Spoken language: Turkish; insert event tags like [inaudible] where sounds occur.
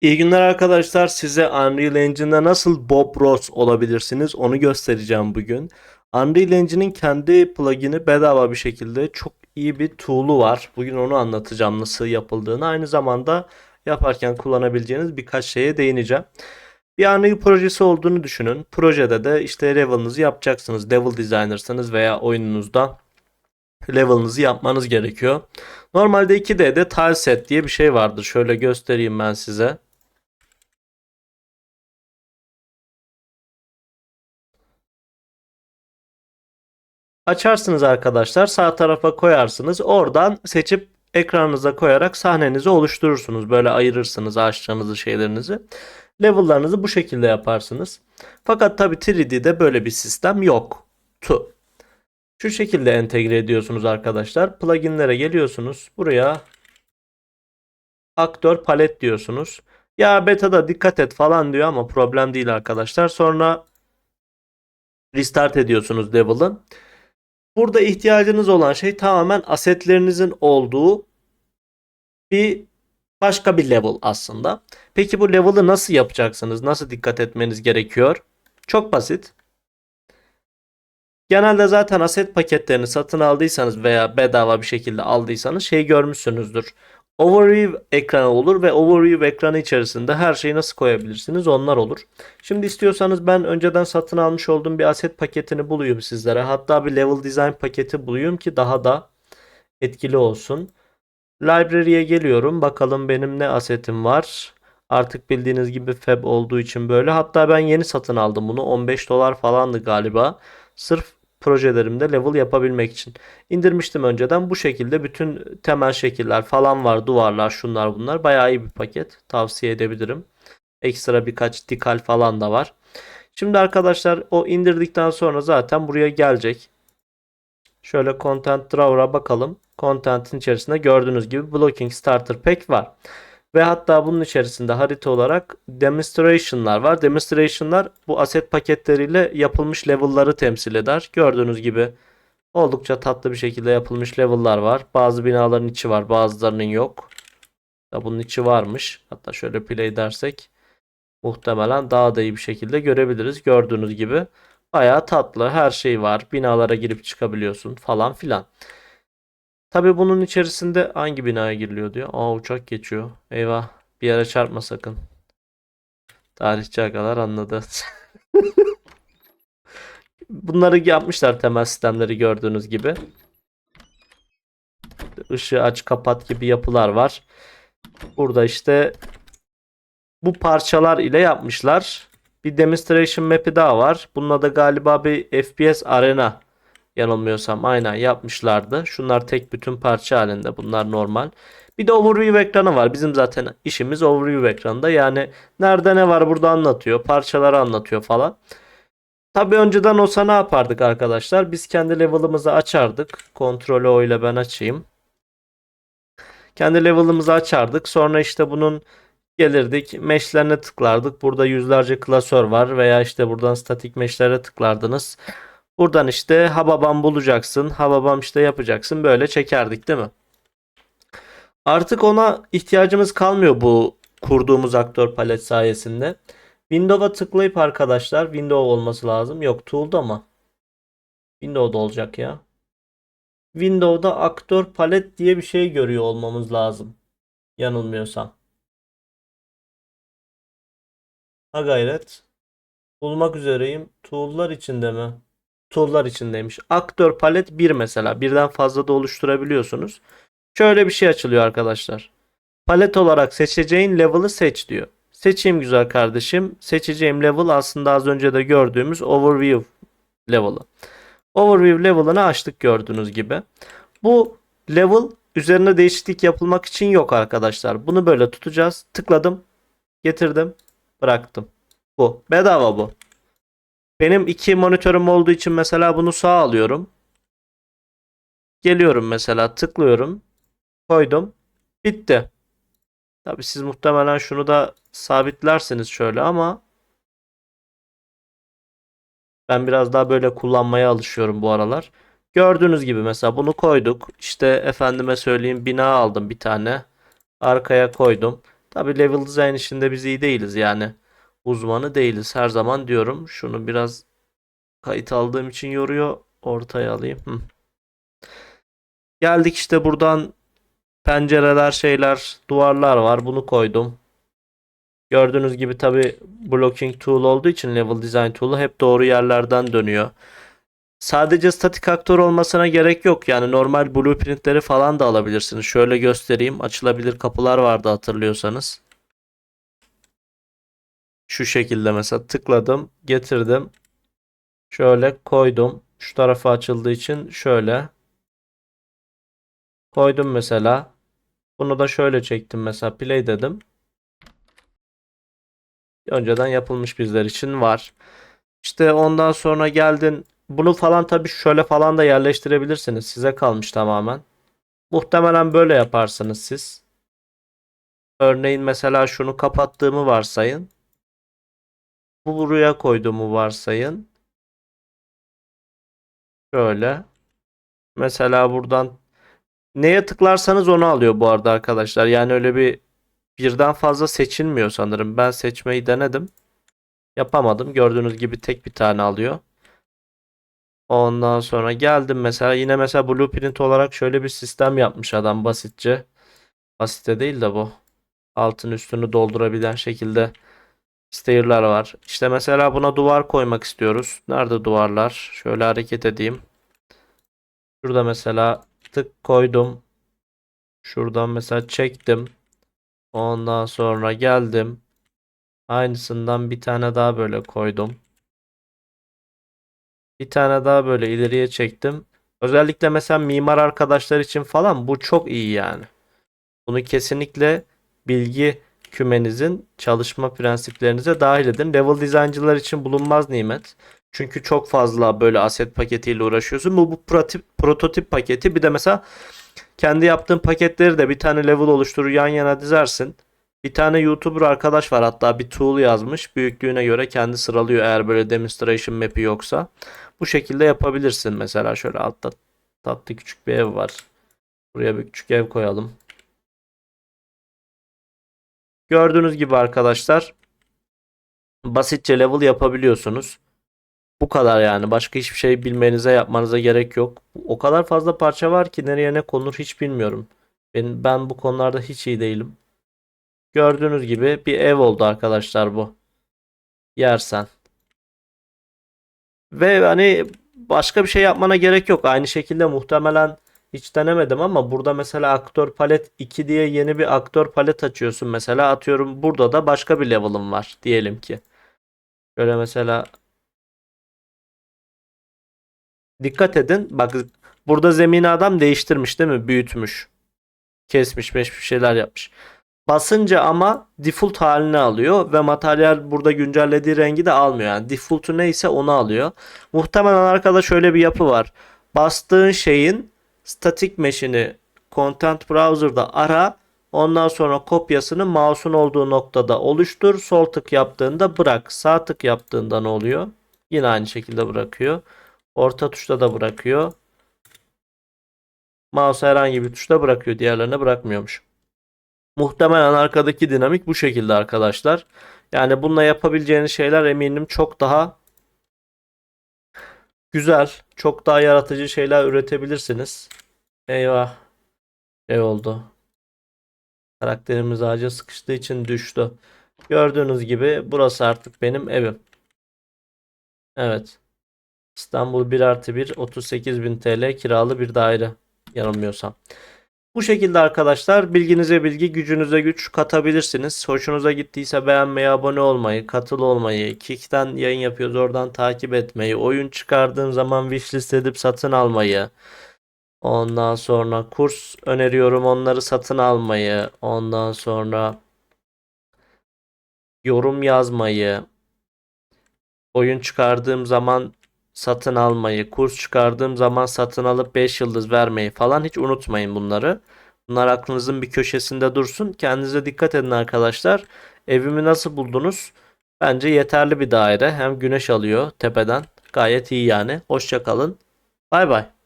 İyi günler arkadaşlar. Size Unreal Engine'de nasıl Bob Ross olabilirsiniz onu göstereceğim bugün. Unreal Engine'in kendi plugin'i bedava bir şekilde çok iyi bir tool'u var. Bugün onu anlatacağım nasıl yapıldığını. Aynı zamanda yaparken kullanabileceğiniz birkaç şeye değineceğim. Bir Unreal projesi olduğunu düşünün. Projede de işte level'ınızı yapacaksınız. Level designer'sanız veya oyununuzda level'ınızı yapmanız gerekiyor. Normalde 2D'de tile set diye bir şey vardır. Şöyle göstereyim ben size. Açarsınız arkadaşlar. Sağ tarafa koyarsınız. Oradan seçip ekranınıza koyarak sahnenizi oluşturursunuz. Böyle ayırırsınız ağaçlarınızı, şeylerinizi. Level'larınızı bu şekilde yaparsınız. Fakat tabi 3D'de böyle bir sistem yok. Tu. Şu şekilde entegre ediyorsunuz arkadaşlar. Pluginlere geliyorsunuz. Buraya aktör palet diyorsunuz. Ya beta'da dikkat et falan diyor ama problem değil arkadaşlar. Sonra restart ediyorsunuz level'ı. Burada ihtiyacınız olan şey tamamen asetlerinizin olduğu bir başka bir level aslında. Peki bu level'ı nasıl yapacaksınız? Nasıl dikkat etmeniz gerekiyor? Çok basit. Genelde zaten aset paketlerini satın aldıysanız veya bedava bir şekilde aldıysanız şey görmüşsünüzdür. Overview ekranı olur ve overview ekranı içerisinde her şeyi nasıl koyabilirsiniz onlar olur. Şimdi istiyorsanız ben önceden satın almış olduğum bir aset paketini bulayım sizlere. Hatta bir level design paketi bulayım ki daha da etkili olsun. Library'e geliyorum. Bakalım benim ne asetim var. Artık bildiğiniz gibi Fab olduğu için böyle. Hatta ben yeni satın aldım bunu. 15 dolar falandı galiba. Sırf projelerimde level yapabilmek için. İndirmiştim önceden. Bu şekilde bütün temel şekiller falan var. Duvarlar, şunlar bunlar. Bayağı iyi bir paket. Tavsiye edebilirim. Ekstra birkaç dikal falan da var. Şimdi arkadaşlar o indirdikten sonra zaten buraya gelecek. Şöyle Content Drawer'a bakalım. Content'in içerisinde gördüğünüz gibi Blocking Starter Pack var. Ve hatta bunun içerisinde harita olarak demonstration'lar var. Demonstration'lar bu aset paketleriyle yapılmış level'ları temsil eder. Gördüğünüz gibi oldukça tatlı bir şekilde yapılmış level'lar var. Bazı binaların içi var, bazılarının yok. Da bunun içi varmış. Hatta şöyle play dersek muhtemelen daha da iyi bir şekilde görebiliriz. Gördüğünüz gibi bayağı tatlı her şey var. Binalara girip çıkabiliyorsun falan filan. Tabii bunun içerisinde hangi binaya giriliyor diyor. Aa uçak geçiyor. Eyvah. Bir yere çarpma sakın. Tarihçi agalar anladı. [laughs] Bunları yapmışlar temel sistemleri gördüğünüz gibi. Işığı aç kapat gibi yapılar var. Burada işte bu parçalar ile yapmışlar. Bir demonstration map'i daha var. Bununla da galiba bir FPS arena Yanılmıyorsam aynen yapmışlardı. Şunlar tek bütün parça halinde. Bunlar normal. Bir de overview ekranı var. Bizim zaten işimiz overview ekranında. Yani nerede ne var burada anlatıyor. Parçaları anlatıyor falan. Tabi önceden olsa ne yapardık arkadaşlar? Biz kendi level'ımızı açardık. Kontrolü O ile ben açayım. Kendi level'ımızı açardık. Sonra işte bunun gelirdik. Mesh'lerine tıklardık. Burada yüzlerce klasör var. Veya işte buradan statik mesh'lere tıklardınız. Buradan işte Hababam bulacaksın. Hababam işte yapacaksın. Böyle çekerdik değil mi? Artık ona ihtiyacımız kalmıyor bu kurduğumuz aktör palet sayesinde. Windows'a tıklayıp arkadaşlar Windows olması lazım. Yok Tool'da mı? Windows'da olacak ya. Windows'da aktör palet diye bir şey görüyor olmamız lazım. Yanılmıyorsam. Ha gayret. Bulmak üzereyim. Tool'lar içinde mi? Tool'lar içindeymiş. Aktör palet 1 mesela. Birden fazla da oluşturabiliyorsunuz. Şöyle bir şey açılıyor arkadaşlar. Palet olarak seçeceğin level'ı seç diyor. Seçeyim güzel kardeşim. Seçeceğim level aslında az önce de gördüğümüz overview level'ı. Overview level'ını açtık gördüğünüz gibi. Bu level üzerine değişiklik yapılmak için yok arkadaşlar. Bunu böyle tutacağız. Tıkladım. Getirdim. Bıraktım. Bu. Bedava bu. Benim iki monitörüm olduğu için mesela bunu sağ alıyorum. Geliyorum mesela tıklıyorum. Koydum. Bitti. Tabi siz muhtemelen şunu da sabitlersiniz şöyle ama ben biraz daha böyle kullanmaya alışıyorum bu aralar. Gördüğünüz gibi mesela bunu koyduk. İşte efendime söyleyeyim bina aldım bir tane. Arkaya koydum. Tabii level design işinde biz iyi değiliz yani. Uzmanı değiliz her zaman diyorum. Şunu biraz kayıt aldığım için yoruyor. Ortaya alayım. Hı. Geldik işte buradan pencereler, şeyler, duvarlar var. Bunu koydum. Gördüğünüz gibi tabi blocking tool olduğu için level design tool'u hep doğru yerlerden dönüyor. Sadece statik aktör olmasına gerek yok. Yani normal blueprintleri falan da alabilirsiniz. Şöyle göstereyim. Açılabilir kapılar vardı hatırlıyorsanız. Şu şekilde mesela tıkladım, getirdim. Şöyle koydum. Şu tarafı açıldığı için şöyle koydum mesela. Bunu da şöyle çektim mesela play dedim. Önceden yapılmış bizler için var. İşte ondan sonra geldin. Bunu falan tabii şöyle falan da yerleştirebilirsiniz. Size kalmış tamamen. Muhtemelen böyle yaparsınız siz. Örneğin mesela şunu kapattığımı varsayın. Bu buraya koyduğumu varsayın. Şöyle. Mesela buradan neye tıklarsanız onu alıyor bu arada arkadaşlar. Yani öyle bir birden fazla seçilmiyor sanırım. Ben seçmeyi denedim. Yapamadım. Gördüğünüz gibi tek bir tane alıyor. Ondan sonra geldim mesela yine mesela blueprint olarak şöyle bir sistem yapmış adam basitçe. Basite değil de bu. Altın üstünü doldurabilen şekilde stair'lar var. İşte mesela buna duvar koymak istiyoruz. Nerede duvarlar? Şöyle hareket edeyim. Şurada mesela tık koydum. Şuradan mesela çektim. Ondan sonra geldim. Aynısından bir tane daha böyle koydum. Bir tane daha böyle ileriye çektim. Özellikle mesela mimar arkadaşlar için falan bu çok iyi yani. Bunu kesinlikle bilgi kümenizin çalışma prensiplerinize dahil edin. Level design'cılar için bulunmaz nimet. Çünkü çok fazla böyle aset paketiyle uğraşıyorsun. Bu, bu prototip, prototip paketi bir de mesela kendi yaptığın paketleri de bir tane level oluşturur yan yana dizersin. Bir tane YouTuber arkadaş var hatta bir tool yazmış. Büyüklüğüne göre kendi sıralıyor eğer böyle demonstration map'i yoksa. Bu şekilde yapabilirsin mesela şöyle altta tatlı küçük bir ev var. Buraya bir küçük ev koyalım. Gördüğünüz gibi arkadaşlar basitçe level yapabiliyorsunuz. Bu kadar yani. Başka hiçbir şey bilmenize yapmanıza gerek yok. O kadar fazla parça var ki nereye ne konur hiç bilmiyorum. Ben, ben bu konularda hiç iyi değilim. Gördüğünüz gibi bir ev oldu arkadaşlar bu. Yersen. Ve hani başka bir şey yapmana gerek yok. Aynı şekilde muhtemelen hiç denemedim ama burada mesela aktör palet 2 diye yeni bir aktör palet açıyorsun mesela. Atıyorum burada da başka bir level'ım var diyelim ki. Şöyle mesela Dikkat edin. Bak burada zemini adam değiştirmiş değil mi? Büyütmüş. Kesmiş, bir şeyler yapmış. Basınca ama default halini alıyor ve materyal burada güncellediği rengi de almıyor. Yani default'u neyse onu alıyor. Muhtemelen arkada şöyle bir yapı var. Bastığın şeyin static mesh'ini content browser'da ara. Ondan sonra kopyasını mouse'un olduğu noktada oluştur. Sol tık yaptığında bırak. Sağ tık yaptığında ne oluyor? Yine aynı şekilde bırakıyor. Orta tuşta da bırakıyor. Mouse herhangi bir tuşta bırakıyor. Diğerlerine bırakmıyormuş. Muhtemelen arkadaki dinamik bu şekilde arkadaşlar. Yani bununla yapabileceğiniz şeyler eminim çok daha güzel, çok daha yaratıcı şeyler üretebilirsiniz. Eyvah. Şey oldu. Karakterimiz ağaca sıkıştığı için düştü. Gördüğünüz gibi burası artık benim evim. Evet. İstanbul 1 artı 1 38 bin TL kiralı bir daire yanılmıyorsam. Bu şekilde arkadaşlar bilginize bilgi gücünüze güç katabilirsiniz. Hoşunuza gittiyse beğenmeyi, abone olmayı, katıl olmayı, Kik'ten yayın yapıyoruz oradan takip etmeyi, oyun çıkardığım zaman wishlist edip satın almayı, ondan sonra kurs öneriyorum onları satın almayı, ondan sonra yorum yazmayı, oyun çıkardığım zaman satın almayı, kurs çıkardığım zaman satın alıp 5 yıldız vermeyi falan hiç unutmayın bunları. Bunlar aklınızın bir köşesinde dursun. Kendinize dikkat edin arkadaşlar. Evimi nasıl buldunuz? Bence yeterli bir daire. Hem güneş alıyor tepeden. Gayet iyi yani. Hoşça kalın. Bay bay.